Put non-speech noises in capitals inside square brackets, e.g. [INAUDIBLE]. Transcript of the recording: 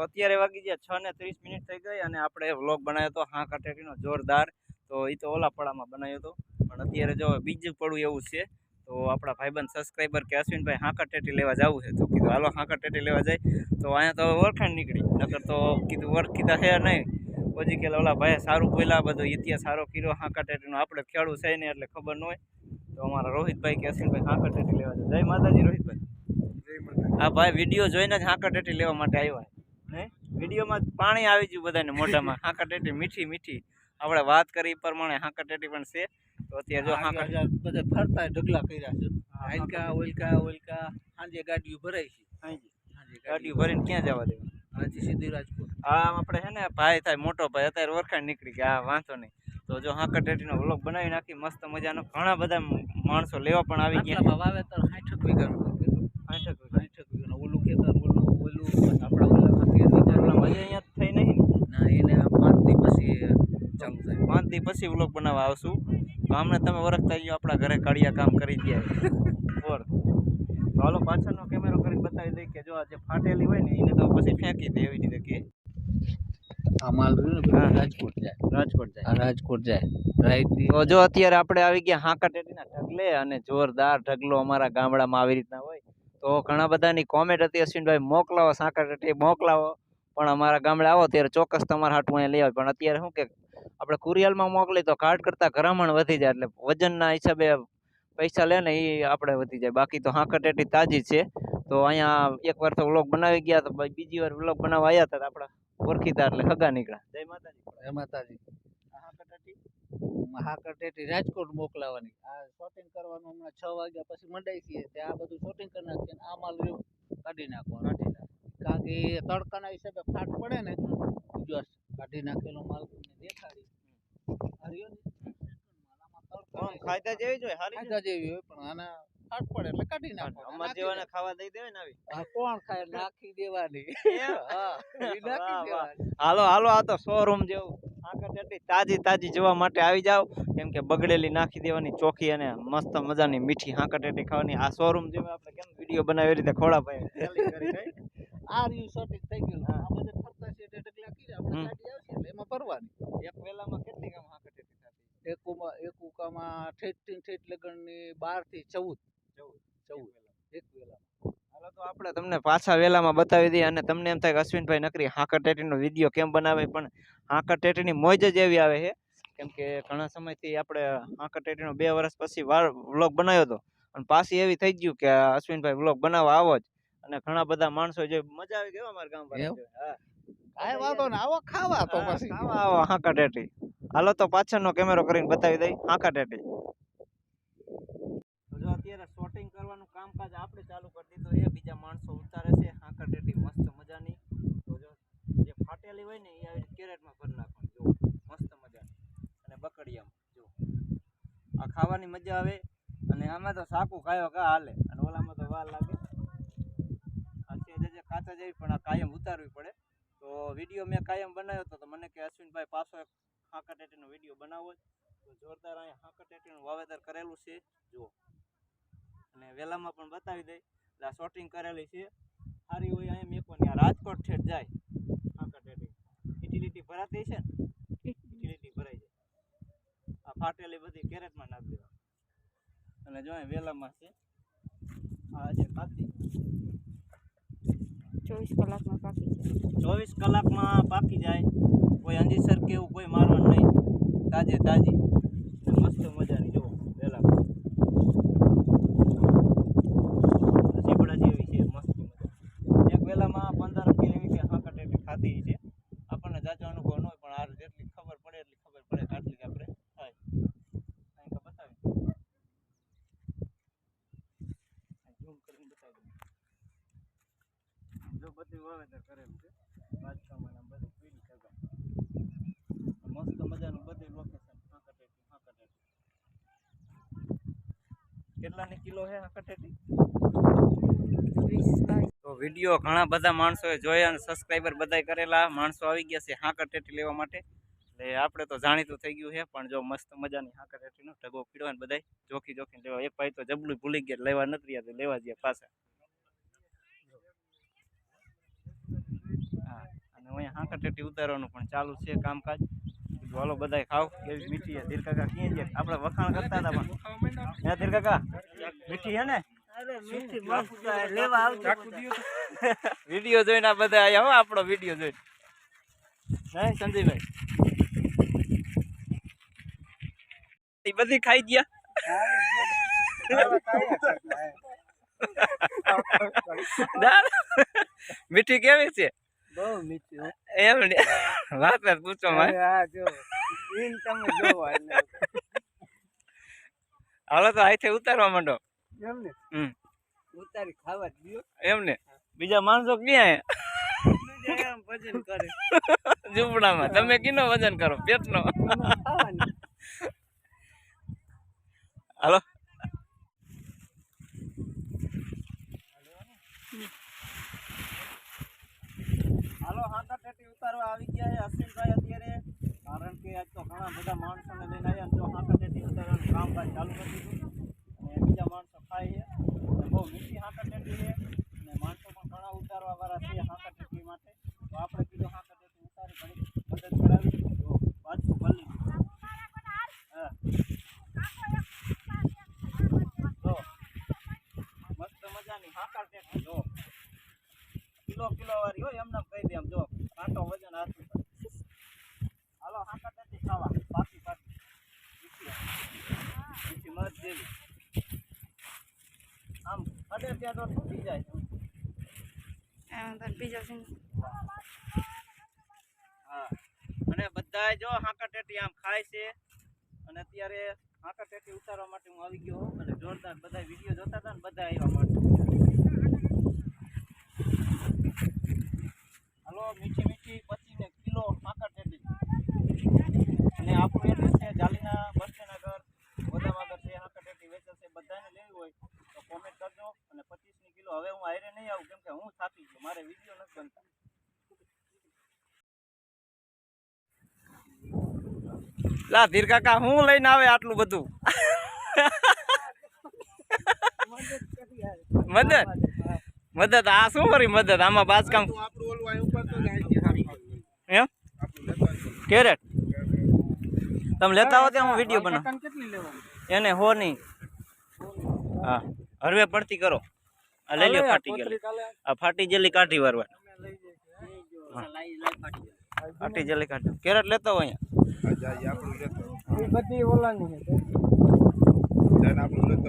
તો અત્યારે વાગી ગયા છ ને ત્રીસ મિનિટ થઈ ગઈ અને આપણે વ્લોગ બનાવ્યો હતો હા કટેટીનો જોરદાર. તો એ તો ઓલા પડામાં બનાવ્યો હતો પણ અત્યારે જો બીજું પડવું એવું છે તો આપણા ભાઈબંધ સબસ્ક્રાઈબર કે અશ્વિનભાઈ હાંકર ટેટી લેવા જવું છે. તો કીધું હાલો હાંકા ટેટી લેવા જાય તો અહીંયા તો વરખાણ નીકળી. નકર તો કીધું ઓળખીતા છે નહીં. પછી કે ઓલા ભાઈ સારું બોલ્યા બધો ઇતિહાસ સારો કર્યો હાંકા ટેટીનો આપણે ખેડૂત છે નહીં એટલે ખબર ન હોય. તો અમારા રોહિતભાઈ કે અશ્વિનભાઈ હાંકર ટેટી લેવા જાય જય માતાજી રોહિતભાઈ. આ ભાઈ વીડિયો જોઈને જ હાંકર ટેટી લેવા માટે આવ્યા. ને વિડીયોમાં પાણી આવી ગયું બધાને મોઢામાં. [LAUGHS] હાંકર ટેટી મીઠી મીઠી. આપણે વાત કરી પ્રમાણે હાંકર ટેટી પણ છે. તો અત્યારે જો હાંકર બધા ફરતા ઢગલા કર્યા છે. હાલકા ઓલકા ઓલકા સાંજે ગાડીઓ ભરાય છે. હાંજી. ગાડીઓ ભરીને ક્યાં જવા દેવા? આજે સીધી રાજકોટ. હા આપણે છે ને ભાઈ થાય મોટો ભાઈ અત્યારે ઓળખાણ નીકળી ગયા. હા વાંધો નહીં. તો જો હાંકર ટેટીનો વ્લોગ બનાવી નાખી મસ્ત મજાનો. ઘણા બધા માણસો લેવા પણ આવી ગયા વાવેતર સાઠક વીઘાનું સાઠક વીઘાનું ઓલું ખેતર ઓલું ઓલું આપણા ઓલામાં તેર ઓલા વીઘાનું. મજા અહીંયા થઈ નહીં ને ના એને આ પાંચ દી પછી ચાલુ થાય પાંચ દી પછી વ્લોગ બનાવવા આવશું. તો હમણાં તમે ઓળખતા ગયો આપણા ઘરે કાળિયા કામ કરી ગયા ઓર તો હાલો પાછળનો કેમેરો કરીને બતાવી દઈ કે જો આ જે ફાટેલી હોય ને એને તો પછી ફેંકી દે એવી રીતે કે આ માલ. રાજકોટ જાય. રાજકોટ જાય. રાજકોટ જાય. રાઈટ જો અત્યારે આપણે આવી ગયા હાંકાટેટીના ઢગલે અને જોરદાર ઢગલો અમારા ગામડામાં આવી રીતના હોય તો ઘણા બધાની કોમેન્ટ હતી અશ્વિનભાઈ મોકલાવો સાંકાટેટી મોકલાવો. પણ અમારા ગામડે આવો ત્યારે ચોક્કસ તમારા હાટમાં અહીંયા લઈ આવે. પણ અત્યારે શું કે આપણે કુરિયલમાં મોકલી તો કાર્ડ કરતાં ઘરામણ વધી જાય એટલે વજનના હિસાબે પૈસા લે ને એ આપણે વધી જાય. બાકી તો હાંકટેટી તાજી છે. તો અહીંયા એકવાર તો વ્લોગ બનાવી ગયા તો બીજી વાર વ્લોગ બનાવવા આવ્યા હતા આપણા ઓળખીતા એટલે હગા નીકળ્યા. જય માતાજી. જય માતાજી. આ હાંકર ટેટી? હાકર ટેટી રાજકોટ મોકલાવાની. આ શોટિંગ કરવાનું હમણાં છ વાગ્યા પછી મંડાઈ છીએ ત્યાં આ બધું શોટિંગ કરી નાખીએ આ માલ કાઢી નાખવાનો. કાઢી નાખ. કારણ કે તડકાના હિસાબે ફાટ પડે ને કાઢી નાખેલો માલ તમને દેખાડી આ રહ્યો ને આમાં તડકાના પણ ફાયદા જેવી જ હોય હારી ફાયદા જેવી હોય પણ આના ફાટ પડે એટલે કાઢી નાખો અમાર જેવાને ખાવા દઈ દેવાય ને આવી. હા કોણ ખાય? નાખી દેવાની. [LAUGHS] હા નાખી દેવાની. હાલો હાલો આ તો શોરૂમ જેવું. તાજી તાજી જોવા માટે આવી જાવ કેમ કે બગડેલી નાખી દેવાની ચોખી અને મસ્ત મજાની મીઠી હાંકટેટી ખાવાની. આ શોરૂમ જેવું આપણે કેમ વીડિયો બનાવી રીતે ખોડા ભાઈ? [LAUGHS] આ રહ્યું શોર્ટેજ થઈ ગયું. આ બધે ફરતા છે એટલે ઢગલા કીધા હમ. આપણે ગાડી આવશે એટલે એમાં ભરવાની એક વેલામાં કેટલી કામ હાંકા ટેટી થતી એકુમાં એક ઉકામાં ઠેઠથી ઠેઠ લગનની બારથી ચૌદ. ચૌદ. એક વેલા હાલો તો આપણે તમને પાછા વેલામાં બતાવી દઈએ અને તમને એમ થાય કે અશ્વિનભાઈ નકરી હાંકર ટેટીનો વીડિયો કેમ બનાવે પણ હાંકર ટેટીની મોજ જ એવી આવે છે. કેમ કે ઘણા સમયથી આપણે હાંકર ટેટીનો બે વર્ષ પછી વાર વ્લોગ બનાવ્યો હતો. અને પાછી એવી થઈ ગયું કે અશ્વિનભાઈ વ્લોગ બનાવવા આવો જ. અને ઘણા બધા માણસો જે મજા આવી ગયા અમારા ગામ એમ? હા. વાંધો ને આવો ખાવા તો પછી. ખાવા આવો હાંકા ટેટી. હાલો તો પાછળનો કેમેરો કરીને બતાવી દઈ. હાંકા ટેટી તો જો અત્યારે શોટિંગ કરવાનું કામકાજ આપણે ચાલુ કરી દીધું છે. બીજા માણસો ઉતારે છે. હાંકર ટેટી મસ્ત મજાની. તો જો, જે ફાટેલી હોય ને, એ આવી કેરેટમાં ભરી નાખવાની. જો, મસ્ત મજાની. અને બકડિયામાં, જો. આ ખાવાની મજા આવે. અને આમાં તો સાકું ખાયો કા હાલે. અને ઓલામાં તો વાર લાગે. જે કાચા જેવી પણ આ કાયમ ઉતારવી પડે. તો વીડિયો મેં કાયમ બનાવ્યો હતો. તો મને કે અશ્વિનભાઈ પાછો એક હાંકર ટેટીનો વીડિયો બનાવો. તો જોરદાર અહીંયા હાંકર ટેટીનું વાવેતર કરેલું છે. જુઓ અને વેલામાં પણ બતાવી દઈ. એટલે આ શોટિંગ કરેલી છે. સારી હોય અહીંયા મેકવાની. આ રાજકોટ ઠેઠ જાય. હાંકા ટેટી યુટિલિટી ભરાતી છે ને? યુટિલિટી ભરાઈ જાય. આ ફાટેલી બધી કેરેટમાં નાખી દેવા અને જો વેલામાં છે. આ છે કાતી ચોવીસ કલાકમાં પાકી જાય ચોવીસ કલાકમાં પાકી જાય. કોઈ અંજીસર કે એવું કોઈ મારવાનું નહીં. તાજે તાજી અને મસ્ત મજાની જુઓ વેલા સીપડા જેવી છે મસ્ત મજા એક વેલામાં પંદર કિલો એવી કે હાંકટ એટલી ખાધી છે આપણને જાજો અનુભવ ન હોય પણ આ જેટલી ખબર પડે એટલી ખબર પડે કે આટલી આપણે થાય અહીં તો બતાવી ઝૂમ કરીને બતાવી દઉં જો બધું વાવેતર કરેલું છે છ ને બધું પીડી સગા મસ્ત મજાનું બધું લોકેશન હાંકટેટી હાંકટેટી કેટલાની કિલો છે હાંકટેટી તો વીડિયો ઘણા બધા માણસોએ જોયા અને સબસ્ક્રાઈબર બધાય કરેલા. માણસો આવી ગયા છે હાંકર ટેટી લેવા માટે. એટલે આપણે તો જાણીતું થઈ ગયું છે પણ જો મસ્ત મજાની હાંકર ટેટીનો ઢગો પીડો ને બધાય જોખી જોખી લેવા. એક ભાઈ તો જબલું ભૂલી ગયા લેવા નથી રહ્યા લેવા ગયા પાછા. હા ટેટી ઉતારવાનું પણ ચાલુ છે કામકાજ. વાલો હાલો બધાય ખાવ એવી મીઠી છે. ધીર કાકા ક્યાં છે આપણે વખાણ કરતા હતા પણ. હે ધીર કાકા? મીઠી છે ને? વીડિયો જોઈને આ બધા આયા હો આપણો વીડિયો જોઈને. હે સંજયભાઈ. બધી ખાઈ ગયા? મીઠી કેવી છે? બહુ મીઠી એમ ને? વાત પૂછો માં હવે આ જો તમે જોવો હાલો તો આઈથે ઉતારવા માંડો. એમ ને? હમ. ઉતારી ખાવા જ એમ ને? બીજા માણસો ક્યાં વજન કરે. ઝૂંપડામાં. તમે કીનો વજન કરો? પેટનો. હાલો હાંકા ટેટી ઉતારવા આવી ગયા છે, અશ્વિનભાઈ અત્યારે. કારણ કે આજ તો ઘણા બધા માણસોને લઈને આવ્યા અને જો હાંકા ટેટી ઉતારવાનું કામકાજ ચાલુ કરી દીધું. અને બીજા માણસો ખાય છે. બહુ મીઠી હાંકા ટેટી છે. અને માણસો પણ ઘણા ઉતારવા વાળા છે હાંકા ટેટી માટે. તો આપણે કીધું હાંકા ટેટી ઉતારી ઘણી મદદ કરાવી. તો પાછું ભલી. જો મસ્ત મજાની હાંકા ટેટી જો. કિલો કિલો વાળી હોય એમને કહી દે એમ જો. કાંટો વજન હાથું હાલો હાંકા ખાવા. પાકી પાકી મીઠી મરચ આમ અડે ત્યાં તો તૂટી જાય? બીજો હા. અને બધાય જો હાંકા ટેટી આમ ખાય છે. અને અત્યારે હાંકા ટેટી ઉતારવા માટે હું આવી ગયો અને જોરદાર બધા વીડિયો જોતા હતા ને બધા આવ્યા માટે હાલો મીઠી મીઠી પચીને કિલો હાંકા ટેટી અને આપણું એડ્રેસ છે જાલીના બસ સ્ટેન્ડ આગળ ગોદામ આગળ છે હાંકા ટેટી વેચે છે બધાને લેવી હોય તો કોમેન્ટ કરજો અને પચીસની કિલો હવે હું હારે નહીં આવું કેમ કે હું થાકી ગયો મારે વીડિયો નથી બનતા લા ધીર કાકા હું લઈને આવે આટલું બધું? મદદ? મદદ? આ શું કરી મદદ? આમાં બાજકામ એમ? કેરેટ? તમે લેતા હો ત્યાં હું વીડિયો બનાવ. એને હો નહીં. હા હરવે પડતી કરો. આ લઈ લે ફાટી ગયેલી આ ફાટી જેલી કાઢી વારવા ફાટી જેલી કાઢી. કેરેટ લેતો હોય અહીંયા? બધી ઓલાની છે. આપણું લેતો